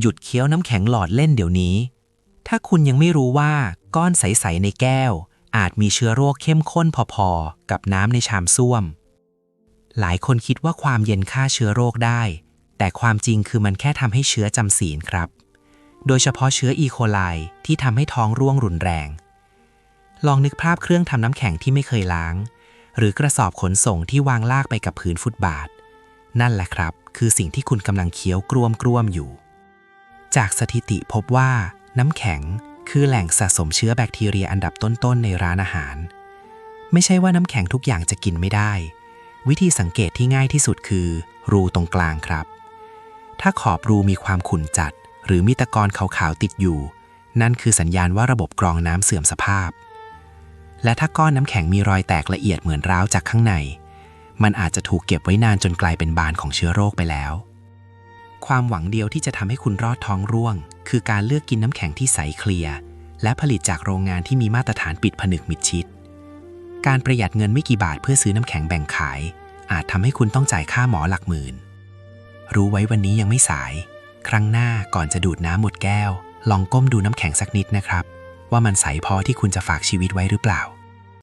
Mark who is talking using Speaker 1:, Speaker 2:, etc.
Speaker 1: หยุดเคี้ยวน้ำแข็งหลอดเล่นเดี๋ยวนี้ ถ้าคุณยังไม่รู้ว่าก้อนใส ๆ ในแก้ว อาจมีเชื้อโรคเข้มข้นพอๆ กับน้ำในชามส้วม หลายคนคิดว่าความเย็นฆ่าเชื้อโรคได้ แต่ความจริงคือมันแค่ทำให้เชื้อจำศีลครับ โดยเฉพาะเชื้ออีโคไลที่ทำให้ท้องร่วงรุนแรง ลองนึกภาพเครื่องทำน้ำแข็งที่ไม่เคยล้าง หรือกระสอบขนส่งที่วางลากไปกับพื้นฟุตบาท นั่นแหละครับ คือสิ่งที่คุณกำลังเคี้ยวกรวมกรวมๆอยู่ จากสถิติพบว่า น้ำแข็งคือแหล่งสะสมเชื้อแบคทีเรียอันดับต้นๆในร้านอาหาร ไม่ใช่ว่าน้ำแข็งทุกอย่างจะกินไม่ได้ วิธีสังเกตที่ง่ายที่สุดคือ รูตรงกลางครับ ถ้าขอบรูมีความขุ่นจัด หรือมีตะกอนขาวๆติดอยู่ นั่นคือสัญญาณว่าระบบกรองน้ำเสื่อมสภาพ และถ้าก้อนน้ำแข็งมีรอยแตกละเอียดเหมือนร้าวจากข้างใน มันอาจจะถูกเก็บไว้นานจนกลายเป็นบานของเชื้อโรคไปแล้ว ความหวังเดียวที่จะทำให้คุณรอดท้องร่วง คือการเลือกกินน้ำแข็งที่ใสเคลียร์และผลิตจากโรงงานที่มีมาตรฐานปิดผนึกมิดชิด การประหยัดเงินไม่กี่บาทเพื่อซื้อน้ำแข็งแบ่งขาย อาจทำให้คุณต้องจ่ายค่าหมอหลักหมื่น รู้ไว้วันนี้ยังไม่สาย ครั้งหน้าก่อนจะดูดน้ำหมดแก้ว ลองก้มดูน้ำแข็งสักนิดนะครับ ว่ามันใสพอที่คุณจะฝากชีวิตไว้หรือเปล่า